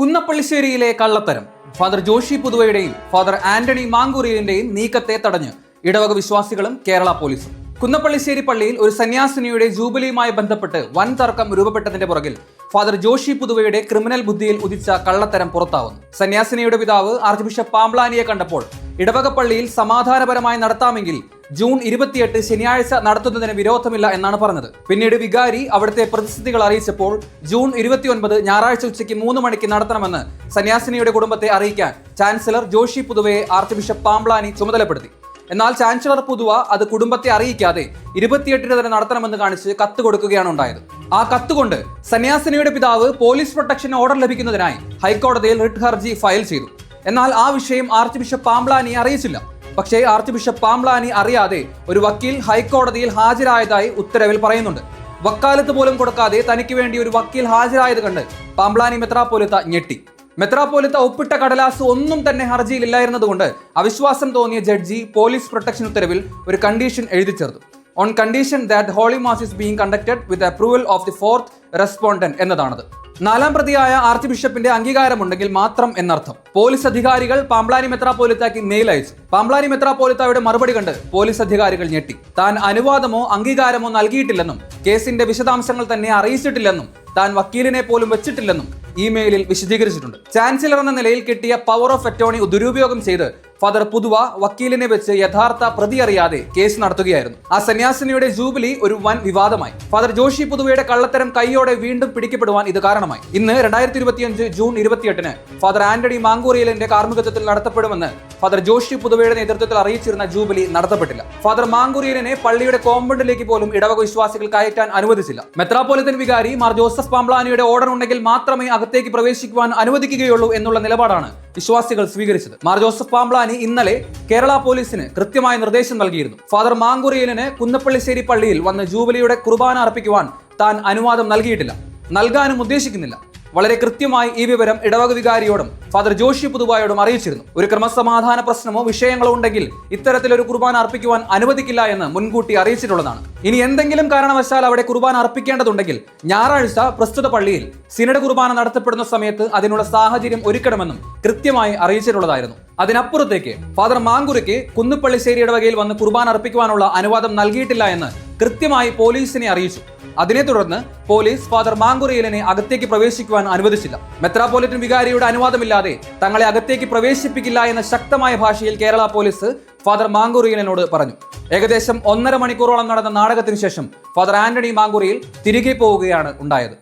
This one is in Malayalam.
കുന്നപ്പള്ളിശ്ശേരിയിലെ കള്ളത്തരം. ഫാദർ ജോഷി പുതുവയുടെയും ഫാദർ ആന്റണി മാങ്കുറിയന്റെയും നീക്കത്തെ തടഞ്ഞ് ഇടവക വിശ്വാസികളും കേരള പോലീസും. കുന്നപ്പള്ളിശ്ശേരി പള്ളിയിൽ ഒരു സന്യാസിനിയുടെ ജൂബിലിയുമായി ബന്ധപ്പെട്ട് വൻ തർക്കം രൂപപ്പെട്ടതിന്റെ പുറകിൽ ഫാദർ ജോഷി പുതുവയുടെ ക്രിമിനൽ ബുദ്ധിയിൽ ഉദിച്ച കള്ളത്തരം പുറത്താവുന്നു. സന്യാസിനിയുടെ പിതാവ് ആർച്ച് ബിഷപ്പ് പാംബ്ലാനിയെ കണ്ടപ്പോൾ ഇടവക പള്ളിയിൽ സമാധാനപരമായി നടത്താമെങ്കിൽ ജൂൺ ഇരുപത്തിയെട്ട് ശനിയാഴ്ച നടത്തുന്നതിന് വിരോധമില്ല എന്നാണ് പറഞ്ഞത്. പിന്നീട് വികാരി അവിടുത്തെ പ്രതിസന്ധികൾ അറിയിച്ചപ്പോൾ ജൂൺ ഇരുപത്തിയൊൻപത് ഞായറാഴ്ച ഉച്ചയ്ക്ക് മൂന്ന് മണിക്ക് നടത്തണമെന്ന് സന്യാസിനിയുടെ കുടുംബത്തെ അറിയിക്കാൻ ചാൻസലർ ജോഷി പുതുവയെ ആർച്ച് ബിഷപ്പ് പാംബ്ലാനി ചുമതലപ്പെടുത്തി. എന്നാൽ ചാൻസലർ പുതുവ അത് കുടുംബത്തെ അറിയിക്കാതെ ഇരുപത്തിയെട്ടിന് തന്നെ നടത്തണമെന്ന് കാണിച്ച് കത്ത് കൊടുക്കുകയാണ് ഉണ്ടായത്. ആ കത്ത് കൊണ്ട് സന്യാസിനിയുടെ പിതാവ് പോലീസ് പ്രൊട്ടക്ഷൻ ഓർഡർ ലഭിക്കുന്നതിനായി ഹൈക്കോടതിയിൽ റിട്ട് ഹർജി ഫയൽ ചെയ്തു. എന്നാൽ ആ വിഷയം ആർച്ച് ബിഷപ്പ് പാംബ്ലാനി അറിയിച്ചില്ല. പക്ഷേ ആർച്ച് ബിഷപ്പ് പാംലാനി അറിയാതെ ഒരു വക്കീൽ ഹൈക്കോടതിയിൽ ഹാജരായതായി ഉത്തരവിൽ പറയുന്നുണ്ട്. വക്കാലത്ത് പോലും കൊടുക്കാതെ തനിക്ക് വേണ്ടി ഒരു വക്കീൽ ഹാജരായത് കണ്ട് പാംബ്ലാനി മെത്രാപ്പോലിത്ത ഞെട്ടി. മെത്രാപ്പോലിത്ത ഒപ്പിട്ട കടലാസ് ഒന്നും തന്നെ ഹർജിയിൽ ഇല്ലായിരുന്നതുകൊണ്ട് അവിശ്വാസം തോന്നിയ ജഡ്ജി പോലീസ് പ്രൊട്ടക്ഷൻ ഉത്തരവിൽ ഒരു കണ്ടീഷൻ എഴുതി ചേർത്തു. On condition that holy mass is being conducted with approval of the fourth respondent എന്നതാണത്. നാലാം പ്രതിയായ ആർച്ച് ബിഷപ്പിന്റെ അംഗീകാരമുണ്ടെങ്കിൽ മാത്രം എന്നർത്ഥം. പോലീസ് അധികാരികൾ പാംബ്ലാനി മെത്രാപ്പോലിത്താക്കി മെയിൽ പാംബ്ലാനി മെത്രാപ്പോലിത്തായുടെ മറുപടി കണ്ട് പോലീസ് അധികാരികൾ ഞെട്ടി. താൻ അനുവാദമോ അംഗീകാരമോ നൽകിയിട്ടില്ലെന്നും കേസിന്റെ വിശദാംശങ്ങൾ തന്നെ അറിയിച്ചിട്ടില്ലെന്നും താൻ വക്കീലിനെ പോലും വെച്ചിട്ടില്ലെന്നും ഇമെയിലിൽ വിശദീകരിച്ചിട്ടുണ്ട്. ചാൻസലർ എന്ന നിലയിൽ കിട്ടിയ പവർ ഓഫ് അറ്റോണി ദുരുപയോഗം ചെയ്ത് ഫാദർ പുതുവ വക്കീലിനെ വെച്ച് യഥാർത്ഥ പ്രതി അറിയാതെ കേസ് നടത്തുകയായിരുന്നു. ആ സന്യാസിനിയുടെ ജൂബിലി ഒരു വൻ വിവാദമായി. ഫാദർ ജോഷി പുതുവയുടെ കള്ളത്തരം കൈയോടെ വീണ്ടും പിടിക്കപ്പെടുവാൻ ഇത് കാരണമായി. ഇന്ന് രണ്ടായിരത്തി ഇരുപത്തിയഞ്ച് ജൂൺ ഇരുപത്തിയെട്ടിന് ഫാദർ ആന്റണി മാങ്കൂറിയലിന്റെ കാർമ്മികത്വത്തിൽ നടത്തപ്പെടുമെന്ന് ഫാദർ ജോഷി പുതുവയുടെ നേതൃത്വത്തിൽ അറിയിച്ചിരുന്ന ജൂബിലി നടത്തപ്പെട്ടില്ല. ഫാദർ മാങ്കുറിയനെ പള്ളിയുടെ കോമ്പൗണ്ടിലേക്ക് പോലും ഇടവക വിശ്വാസികൾ കയറ്റാൻ അനുവദിച്ചില്ല. മെത്രാപോലിത്തൻ വികാരി മാർ ജോസഫ് പാംബ്ലാനിയുടെ ഓർഡർ ഉണ്ടെങ്കിൽ മാത്രമേ അകത്തേക്ക് പ്രവേശിക്കുവാൻ അനുവദിക്കുകയുള്ളൂ എന്നുള്ള നിലപാടാണ് വിശ്വാസികൾ സ്വീകരിച്ചത്. മാർ ജോസഫ് പാംബ്ലാനി ഇന്നലെ കേരള പോലീസിന് കൃത്യമായ നിർദ്ദേശം നൽകിയിരുന്നു. ഫാദർ മാങ്കുറിയലിന് കുന്നപ്പള്ളിശ്ശേരി പള്ളിയിൽ വന്ന് ജൂബിലിയുടെ കുർബാന അർപ്പിക്കുവാൻ താൻ അനുവാദം നൽകിയിട്ടില്ല. നൽകാനും ഉദ്ദേശിക്കുന്നില്ല. വളരെ കൃത്യമായി ഈ വിവരം ഇടവക വികാരിയോടും ഫാദർ ജോഷി പുതുവായോടും അറിയിച്ചിരുന്നു. ഒരു ക്രമസമാധാന പ്രശ്നമോ വിഷയങ്ങളോ ഉണ്ടെങ്കിൽ ഇത്തരത്തിലൊരു കുർബാന അർപ്പിക്കുവാൻ അനുവദിക്കില്ല എന്ന് മുൻകൂട്ടി അറിയിച്ചിട്ടുള്ളതാണ്. ഇനി എന്തെങ്കിലും കാരണവശാൽ അവിടെ കുർബാന അർപ്പിക്കേണ്ടതുണ്ടെങ്കിൽ ഞായറാഴ്ച പ്രസ്തുത പള്ളിയിൽ സിനഡ് കുർബാന നടത്തപ്പെടുന്ന സമയത്ത് അതിനുള്ള സാഹചര്യം ഒരുക്കണമെന്നും കൃത്യമായി അറിയിച്ചിട്ടുള്ളതായിരുന്നു. അതിനപ്പുറത്തേക്ക് ഫാദർ മാങ്കുരയ്ക്ക് കുന്നുപ്പള്ളിശ്ശേരി ഇടവകയിൽ വന്ന് കുർബാന അർപ്പിക്കുവാനുള്ള അനുവാദം നൽകിയിട്ടില്ല എന്ന് കൃത്യമായി പോലീസിനെ അറിയിച്ചു. അതിനെ തുടർന്ന് പോലീസ് ഫാദർ മാങ്കുറിയലിനെ അകത്തേക്ക് പ്രവേശിക്കുവാൻ അനുവദിച്ചില്ല. മെത്രാപോലിറ്റൻ വികാരിയുടെ അനുവാദമില്ലാതെ തങ്ങളെ അകത്തേക്ക് പ്രവേശിപ്പിക്കില്ല എന്ന ശക്തമായ ഭാഷയിൽ കേരള പോലീസ് ഫാദർ മാങ്കുറിയലിനോട് പറഞ്ഞു. ഏകദേശം ഒന്നര മണിക്കൂറോളം നടന്ന നാടകത്തിന് ശേഷം ഫാദർ ആന്റണി മാങ്കുറിയിൽ തിരികെ പോവുകയാണ് ഉണ്ടായത്.